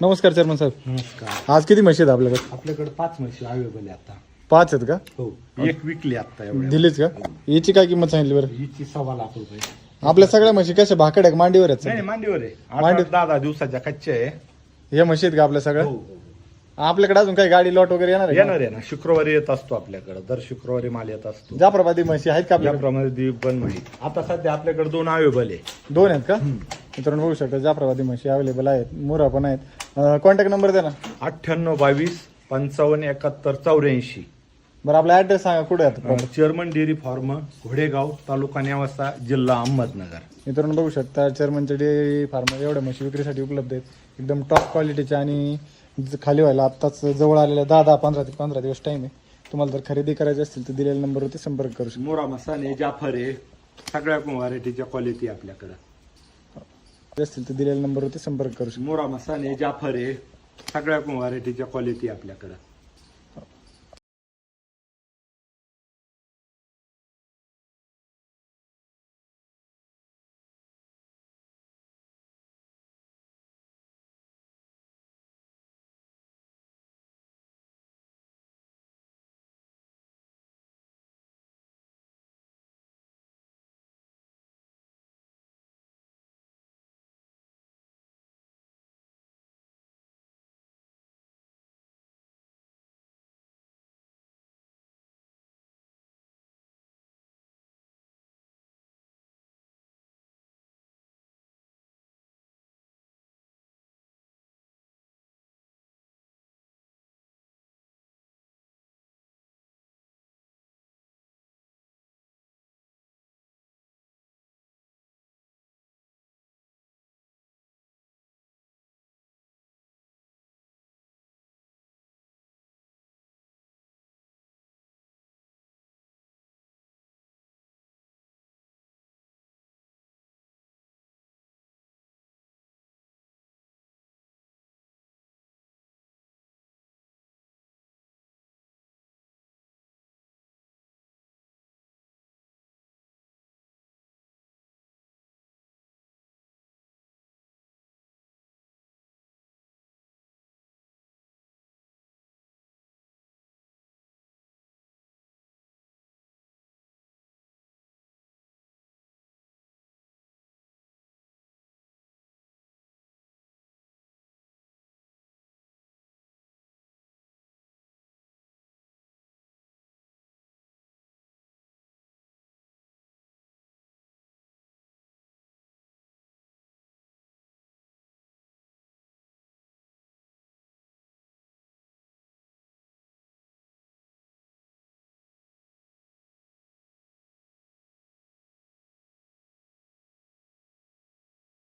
नमस्कार चेअरमन साहेब. नमस्कार. आज किती म्हशी आहेत आपल्याकडे? आपल्याकडे पाच म्हशी अवेलेबल आहे आता. पाच आहेत का? हो एक विकली आता एवढ्या. दिलीच का? याची काय किंमत सांगितली बरं? हिची सव्वा लाख रुपये. आपल्या सगळ्या म्हशी कशा? भाकड आहे मांडीवर आहेत? नाही, मांडीवर आहे. आठ- मांडी- आठ दहा दहा दिवसाच्या कच्च्या आहे. या म्हशी आहेत का आपल्या सगळ्या? हो, हो. आपल्याकडे अजून काही गाडी लॉट वगैरे येणार आहे येणार आहे ना. शुक्रवारी येत असतो आपल्याकडे. दर शुक्रवारी माल येत असतो. जाफराबादी म्हशी आहेत का आपल्याकडे? त्याप्रमाणे दीप पण माहिती आता सध्या आपल्याकडे दोन अवेलेबल आहे. दोन आहेत का? मित्रांनो बघू शकता जाफराबादी म्हशी अवेलेबल आहेत मुरा पण आहेत. कॉन्टॅक्ट नंबर द्या ना. अठ्ठ्याण्णव बावीस पंचावन्न एकाहत्तर चौऱ्याऐंशी. बरं आपला ऍड्रेस सांगा कुठे आहेत चेअरमन डेअरी फार्म घोडेगाव तालुका नेवासा जिल्हा अहमदनगर. मित्रांनो बघू शकता चेअरमनचे डेअरी फार्म एवढ्या म्हशी विक्रीसाठी उपलब्ध आहेत. एकदम टॉप क्वालिटीच्या आणि ज- खाली व्हायला आत्ताच जवळ आलेल्या दहा दहा पंधरा ते पंधरा दिवस टाईम आहे. तुम्हाला जर खरेदी करायची असतील तर दिलेल्या नंबरवरती संपर्क करू शकता. मोरा मसाने जाफर आहे सगळ्या व्हरायटीच्या क्वालिटी आपल्याकडे. असतील तर दिलेल्या नंबरवरती संपर्क करू शकतो. मोरा मसाले जाफर आहे सगळ्या व्हरायटीच्या क्वालिटी आपल्याकडं.